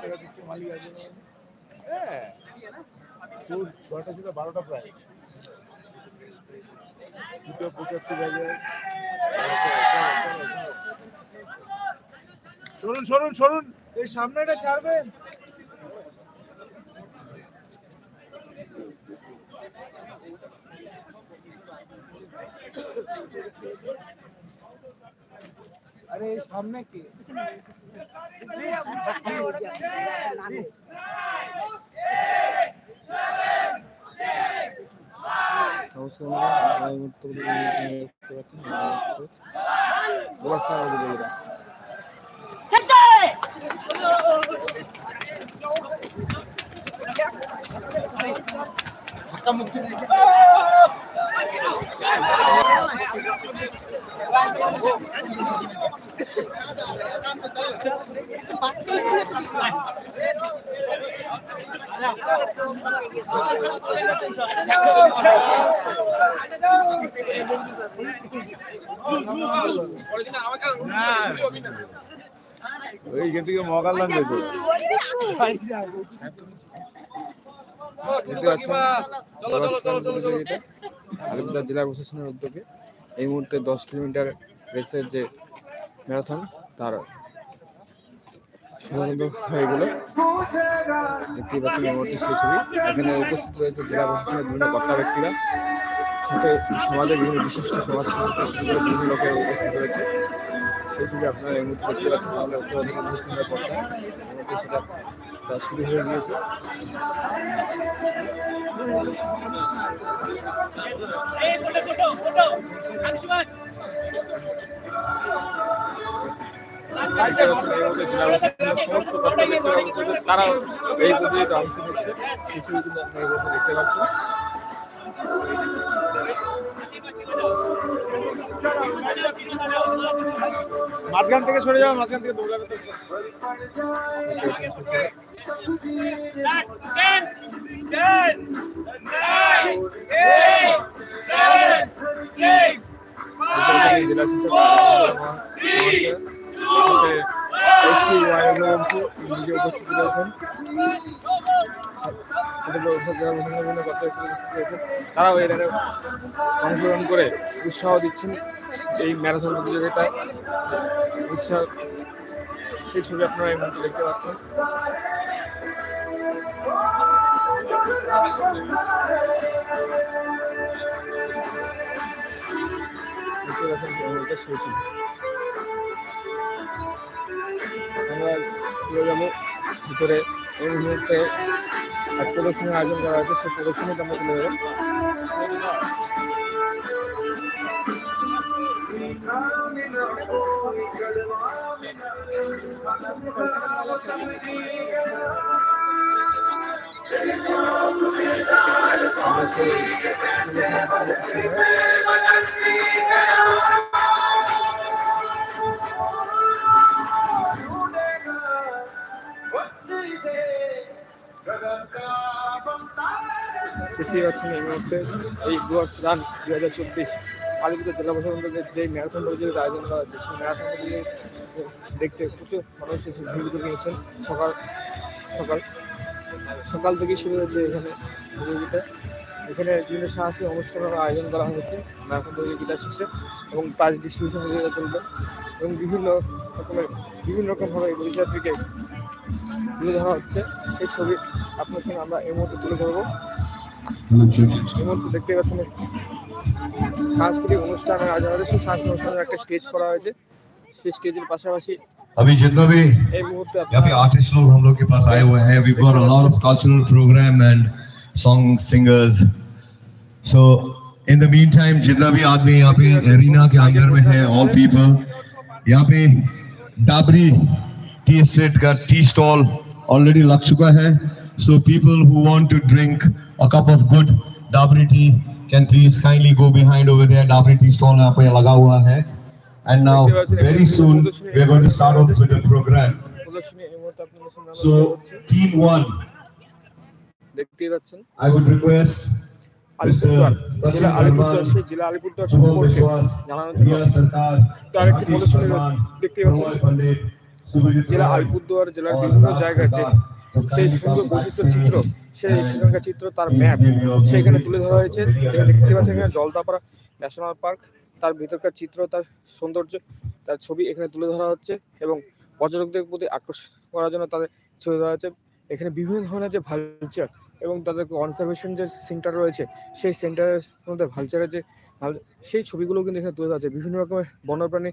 টাকা দিচ্ছে মালিক আছে হ্যাঁ। তোর ছিল বারোটা প্রায়। দুটো পঁচাত্তর হাজার শুনুন শুনুন শুনুন এই সামনেটা ছাড়বেন? আরে দেখতে পাচ্ছেন নমস্কার বন্ধুরা থেকে জেলা প্রশাসনের উদ্যোগে এই মুহূর্তে দশ কিলোমিটার রেসের যে ম্যারাথন, তার শুভারম্ভ হয়ে গেল ছবি। এখানে উপস্থিত রয়েছে জেলা প্রশাসনের বিভিন্ন কর্তা ব্যক্তিরা। সাথে সমাজের বিভিন্ন বিশিষ্ট সমাজ সেবক, বিভিন্ন লোকের উপস্থিত রয়েছে। সেই ছবি আপনারা এই মুহূর্তে দেখতে পাচ্ছেন আমাদের উত্তরাধিকার মুসলিমের পর্দা। সেটা তা শুরু হয়ে গিয়েছে। পাচ্ছেন এই প্রতিযোগিতায় অংশ নিচ্ছে। সেই ছবি আপনারা দেখতে পাচ্ছেন। মাঝখান থেকে সরে যাও মাঝখান থেকে দৌড়াবে তো। উপস্থিত রয়েছেন তারাও এর অংশগ্রহণ করে উৎসাহ দিচ্ছেন এই ম্যারাথন প্রতিযোগিতায় উৎসাহ, সেই ছবি আপনারা এই মুহূর্তে দেখতে পাচ্ছেন। আমরা যাব ভিতরে। এই মুহূর্তে এক প্রদর্শনীর আয়োজন করা হয়েছে। সেই প্রদর্শনীতে আমরা যাব আমরা সেই দেখতেই পাচ্ছেন এই মুহূর্তে এই ডুয়ার্স রান দুই হাজার চব্বিশ আলিপুর জেলা প্রশাসন থেকে যে ম্যারাথন প্রতিযোগিতা আয়োজন করা হয়েছে সেই ম্যারাথন প্রতিযোগিতা দেখতে প্রচুর মানুষ এসে ভিড় জমিয়েছেন সকাল সকাল সকাল থেকেই শুরু হয়েছে এখানে প্রতিযোগিতা। এখানে বিভিন্ন সাংস্কৃতিক অনুষ্ঠানের আয়োজন করা হয়েছে ম্যারাথন প্রতিযোগিতা শেষে এবং প্রাইজ ডিস্ট্রিবিউশন প্রতিযোগিতা চলবে এবং বিভিন্ন রকমের, বিভিন্ন রকমভাবে এই পরিচয়টিকে তুলে ধরা হচ্ছে। সেই ছবি আপনার সঙ্গে আমরা এই মুহূর্তে তুলে ধরবো। দেখতে পাচ্ছেন সাংস্কৃতিক অনুষ্ঠানের আয়োজন হয়েছে সেই সাংস্কৃতিক অনুষ্ঠানের একটা স্টেজ করা হয়েছে সেই স্টেজের পাশাপাশি अभी जितना भी এই মুহূর্তে यहाँ पे আপনারা आर्टिस्ट लोग हम लोग के पास आए हुए हैं we got a lot of cultural program and song singers so in the meantime जितना भी आदमी यहाँ पे एरिना के अंदर में है ऑल पीपल यहाँ पे डाबरी टी एस्टेट का टी स्टॉल ऑलरेडी लग चुका है So people who want to drink a cup of good dabri tea can please kindly go behind over there. Dabri tea stall यहाँ पे लगा हुआ है. And now very soon we are going to start off with the program. প্রদর্শনী এই মুহূর্তে আপনাদের সামনে আমরা So তুলে ধরছি। team one, দেখতেই পাচ্ছেন I would request Alipurduar Mr. জেলা Sachin আলিপুরদুয়ার Barman, সেই জেলা আলিপুরদুয়ার Subho সম্পর্কে Biswas, জানানোর জন্য Riya Sarkar, তার একটি Rakesh প্রদর্শনী Barman, দেখতেই পাচ্ছেন Rohit Pandit, Subhajit জেলা Roy, আলিপুরদুয়ার জেলার और বিভিন্ন Raj জায়গার যে Sarkar. So সেই সুন্দর বৈচিত্র্য চিত্র, সেই সেখানকার চিত্র তার ম্যাপ your তুলে ধরা হয়েছে। যেখানে দেখতে পাচ্ছেন এখানে জলদাপাড়া ন্যাশনাল পার্ক, তার ভিতরকার চিত্র, তার সৌন্দর্য, তার ছবি এখানে তুলে ধরা হচ্ছে এবং পর্যটকদের প্রতি আকর্ষণ করার জন্য তাদের ছবি ধরা হচ্ছে। এখানে বিভিন্ন ধরনের যে ভালচার এবং তাদের কনজারভেশন যে সেন্টার রয়েছে, সেই সেন্টারের মধ্যে ভালচারের যে সেই ছবিগুলো কিন্তু এখানে তুলে ধরা হচ্ছে। বিভিন্ন রকমের বন্যপ্রাণী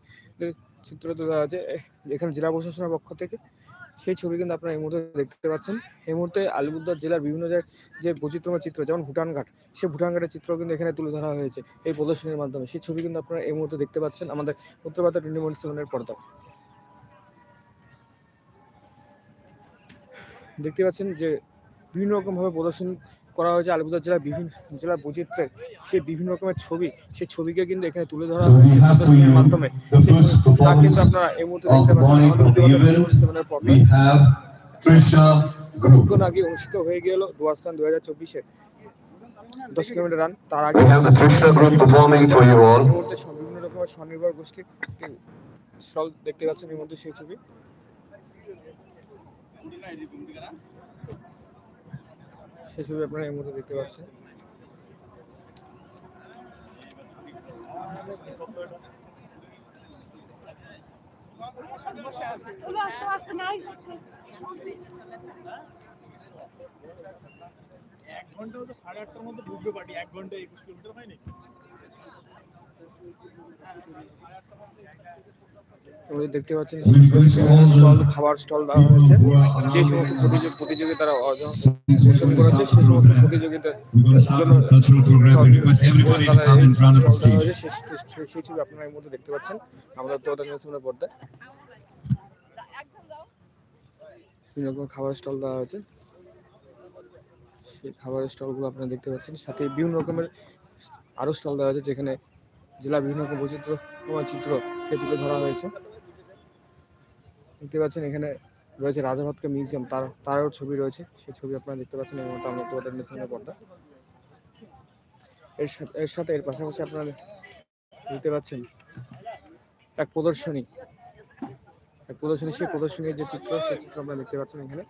চিত্র তুলে ধরা হচ্ছে। এখানে জেলা প্রশাসনের পক্ষ থেকে সেই ছবি কিন্তু আপনারা এই মুহূর্তে দেখতে পাচ্ছেন। এই মুহূর্তে আলিপুরদুয়ার জেলার বিভিন্ন জায়গায় যে বৈচিত্র্যময় চিত্র, যেমন ভুটানঘাট, সেই ভুটানঘাটের চিত্র কিন্তু এখানে তুলে ধরা হয়েছে এই প্রদর্শনীর মাধ্যমে। সেই ছবি কিন্তু আপনারা এই মুহূর্তে দেখতে পাচ্ছেন আমাদের উত্তর ভারতের ফোর সেভেনের পর্দা দেখতে পাচ্ছেন যে, বিভিন্ন রকমভাবে প্রদর্শন করা হয়েছে আলিপুরদুয়ার জেলার বিভিন্ন জেলার বৈচিত্র্যের সেই বিভিন্ন রকমের ছবি সেই ছবিকে কিন্তু এখানে তুলে ধরা হয়েছে মাধ্যমে। তা কিন্তু আপনারা এই মুহূর্তে দেখতে পাচ্ছেন। Morning আমাদের of উত্তর the ভারতের event. 24/7 পর্দায় We have Trisha Group. কিছুক্ষণ আগে অনুষ্ঠিত হয়ে গেল ডুয়ার্সান দু হাজার চব্বিশে। দশ কিলোমিটার রান তার আগে বিভিন্ন রকমের স্বনির্ভর গোষ্ঠীর দেখতে পাচ্ছেন এই মুহূর্তে সেই ছবি। সেই ছবি আপনারা এই মুহূর্তে দেখতে পাচ্ছেন এক ঘণ্টা হয়তো সাড়ে আটটার মধ্যে ঢুকবে পার্টি, এক ঘণ্টা একুশ কিলোমিটার হয়নি? আপনারা দেখতে পাচ্ছেন স্টল খাবার স্টল দেওয়া হয়েছে। যে সমস্ত প্রতিযোগ প্রতিযোগিতারা অর্জন করেছে the সমস্ত প্রতিযোগিতার সেই- ছবি আপনারা এই মুহূর্তে দেখতে পাচ্ছেন। আমাদের তো সামনে পর্দায়। বিভিন্ন রকম খাবার স্টল দেওয়া হয়েছে। সেই খাবারের স্টলগুলো আপনারা দেখতে পাচ্ছেন। সাথে বিভিন্ন রকমের আরও স্টল দেওয়া হয়েছে যেখানে জেলার বিভিন্ন রকম বৈচিত্র্যময় চিত্রকে তুলে ধরা হয়েছে। দেখতে পাচ্ছেন এখানে রয়েছে রাজাভাতকা মিউজিয়াম, তার, তারও ছবি রয়েছে। সেই ছবি আপনারা দেখতে পাচ্ছেন মুহূর্তে আমরা তোমাদের সামনে পর্দা। এর সাথে এর সাথে, এর পাশাপাশি আপনারা দেখতে পাচ্ছেন এক প্রদর্শনী। এক প্রদর্শনী, সেই প্রদর্শনীর যে চিত্র, সেই চিত্র আপনারা দেখতে পাচ্ছেন এখানে।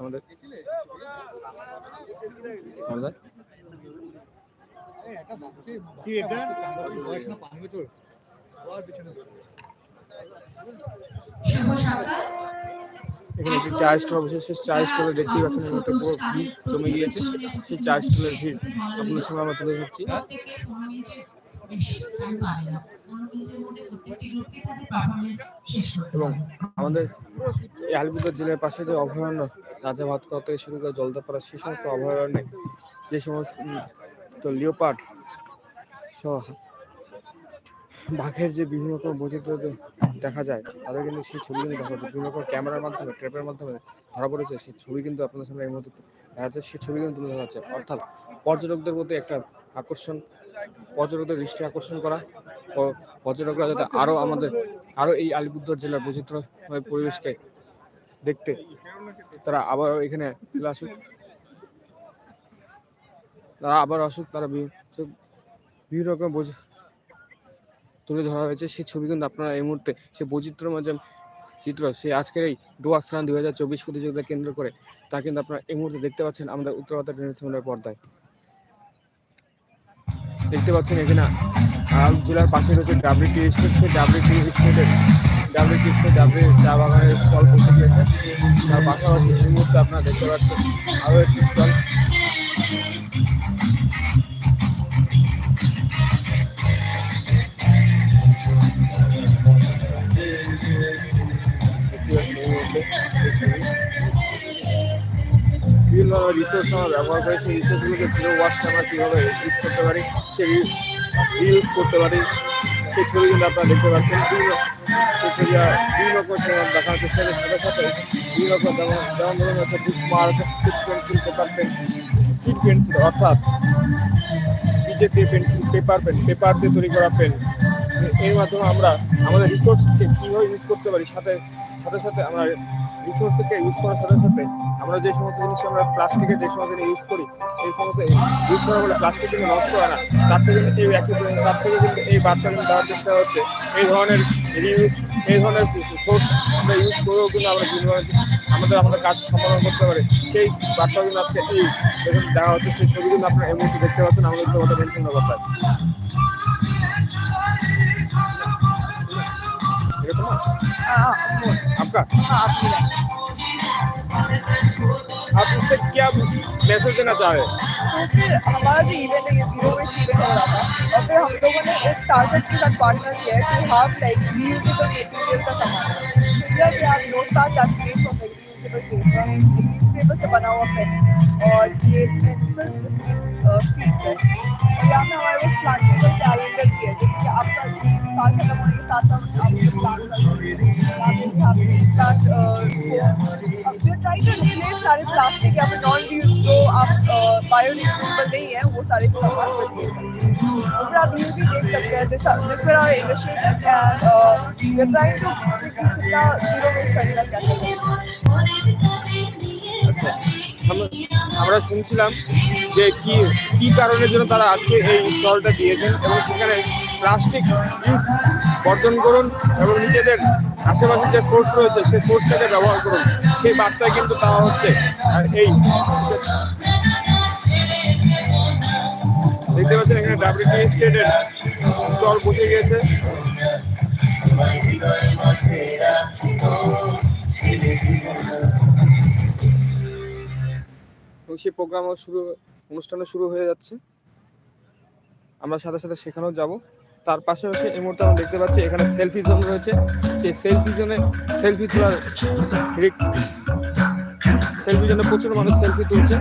আমাদের পর্দায় কি এটা পড়াশোনা পাঙ্গে চল শুভ সকাল এখানে একটি চা স্টল বসে সেই চা স্টলে দেখতেই পাচ্ছেন পুরো ভিড় জমে গিয়েছে। সেই চা স্টলের ভিড়। আপনাদের সঙ্গে আমরা তুলে ধরছি। এবং আমাদের এই জেলার পাশে যে অভয়ারণ্য রাজা ভাতখাওয়া থেকে শুরু করে জলদাপাড়া সেই সমস্ত অভয়ারণ্যে যে সমস্ত লিওপার্ড সহ বাঘের যে বিভিন্ন রকম বৈচিত্র্য দেখা যায়, তাদের কিন্তু সেই ছবি কিন্তু দেখা বিভিন্ন রকম ক্যামেরার মাধ্যমে ট্রেপের মাধ্যমে ধরা পড়েছে, সেই ছবি কিন্তু আপনাদের সামনে এই মুহূর্তে দেখা যাচ্ছে, সেই ছবি কিন্তু তুলে ধরা যাচ্ছে অর্থাৎ পর্যটকদের প্রতি একটা আকর্ষণ, পর্যটকদের দৃষ্টি আকর্ষণ করা পর্যটকরা যাতে আরও আমাদের আরও এই আলিপুরদুয়ার জেলার বৈচিত্র্যময় পরিবেশকে দেখতে, তারা আবার এখানে চলে আসুক। তারা আবার আসুক, তারা বিভিন্ন রকম বৈচি- তুলে ধরা হয়েছে। সেই ছবি কিন্তু আপনারা এই মুহূর্তে সে বৈচিত্র্যময় যে চিত্র, সেই আজকের এই ডোয়া স্নান দুই হাজার চব্বিশ প্রতিযোগিতা কেন্দ্র করে, তা কিন্তু আপনারা এই মুহূর্তে দেখতে পাচ্ছেন আমাদের উত্তর ভারতের টেলিভিশনের পর্দায়। দেখতে পাচ্ছেন এখানে জেলার পাশে রয়েছে ডাবলি টি স্টেট সেই ডাবলি টি স্টেটের ডাবলি টি স্টেট ডাবলি চা বাগানের স্টল বসে গিয়েছে। তার পাশাপাশি এই মুহূর্তে আপনারা দেখতে পাচ্ছেন আরও একটি স্টল। ধরনের রিসোর্স আমরা ব্যবহার করে, সেই রিসোর্সগুলোকে জিরো ওয়াস্ট আমরা কীভাবে ইউজ করতে পারি, সেই ইউজ করতে পারি, সেই ছবি কিন্তু আপনারা দেখতে পাচ্ছেন। বিভিন্ন সেই ছবি বিভিন্ন রকম দেখানোর চেষ্টা করে সাথে সাথে বিভিন্ন রকম যেমন যেমন ধরুন হচ্ছে book mark sheet pencil paper pen sheet pencil অর্থাৎ দিয়ে পেন্সিল পেপার পেন পেপার দিয়ে তৈরি করা পেন এর মাধ্যমে আমরা আমাদের রিসোর্সকে কীভাবে ইউজ করতে পারি, সাথে সাথে সাথে আমরা রিসোর্স থেকে ইউজ করার সাথে সাথে আমরা যে সমস্ত জিনিস আমরা প্লাস্টিকের যে সমস্ত জিনিস ইউজ করি, সেই সমস্ত ইউজ করার ফলে প্লাস্টিক কিন্তু নষ্ট হয় না। তার থেকে কিন্তু এই একই তার থেকে কিন্তু এই বার্তা কিন্তু দেওয়ার চেষ্টা হচ্ছে। এই ধরনের রিউজ এই ধরনের সোর্স আমরা ইউজ করেও কিন্তু আমরা বিভিন্ন আমাদের আমাদের কাজ সম্পাদন করতে পারি। সেই বার্তা কিন্তু আজকে এই দেখা হচ্ছে, সেই ছবি কিন্তু আপনারা এই মুহূর্তে দেখতে পাচ্ছেন। আমাদের তোমাদের आपका? आप इससे क्या मैसेज देना चाह रहे हैं? तो फिर हमारा जो इवेंट है, ये ज़ीरो वेस्ट इवेंट हो रहा था। और फिर हम लोगों ने एक स्टार्टअप के साथ पार्टनर किया है to have like reusable material का सामान we have note card made from the reusable paper newspaper से बना हुआ पेन और ये पेंसिल्स जिसमें सीड्स है, और यहाँ पे हमारे पास प्लांटेबल साल खत्म होने के साथ साथ आप ये प्लान कर सकते हैं अब जो ट्राई टू रिप्लेस सारे प्लास्टिक या फिर नॉन जो आप बायोडिग्रेडेबल नहीं है वो सारे सामान को दे सकते हैं और फिर आप ये भी देख सकते हैं this this where our initiatives and we are trying to कितना जीरो वेस्ट करने का कैसे আচ্ছা আমরা- আমরা শুনছিলাম যে কি কি কারণের জন্য তারা আজকে এই স্টলটা দিয়েছেন এবং সেখানে প্লাস্টিক ইউজ বর্জন করুন এবং নিজেদের আশেপাশে যে সোর্স রয়েছে, সেই সোর্সটাকে ব্যবহার করুন। সেই বার্তায় কিন্তু তারা হচ্ছে আর এই দেখতে পাচ্ছেন এখানে ডাব্লিউটি স্টেটের স্টল বসে গিয়েছে। সেই প্রোগ্রামও শুরু, অনুষ্ঠানও শুরু হয়ে যাচ্ছে। আমরা সাথে সাথে সেখানেও যাব। তার পাশাপাশি এই মুহূর্তে আমরা দেখতে পাচ্ছি এখানে সেলফি জোন রয়েছে। সেই সেলফি জোনে সেলফি তোলার সেলফি জোনে প্রচুর মানুষ সেলফি তুলছে।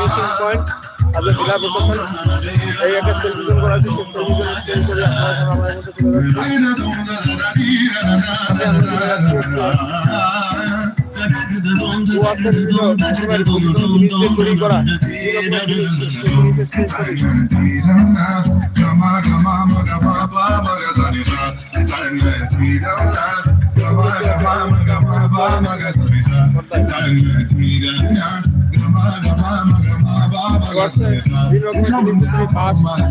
দেখতে পয়েন্ট এই একটা সেলফি আমরা বাঁশ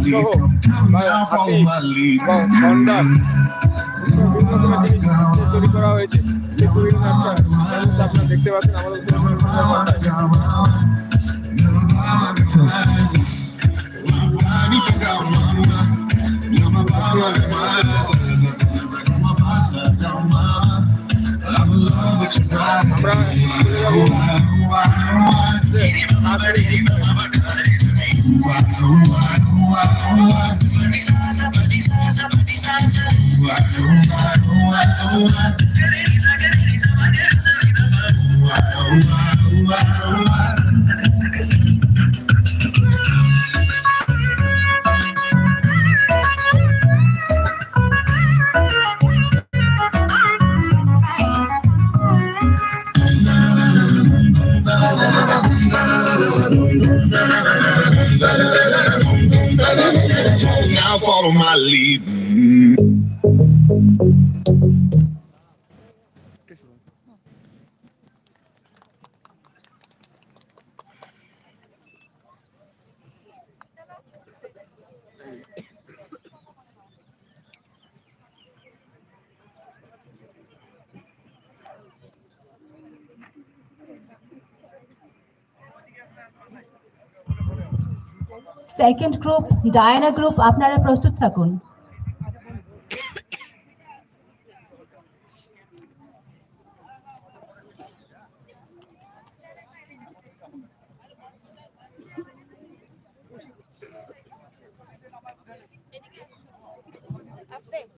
সহ বা হাতি বা গন্ডার বিভিন্ন রকমের জিনিস তৈরি করা হয়েছে সেই ছবিগুলো আজকে আপনারা দেখতে পাচ্ছেন আমাদের পর্দায়। আমরা চলে যাব Feliz, feliz, feliz, feliz, feliz, my lead. Second group Diana group আপনারা প্রস্তুত থাকুন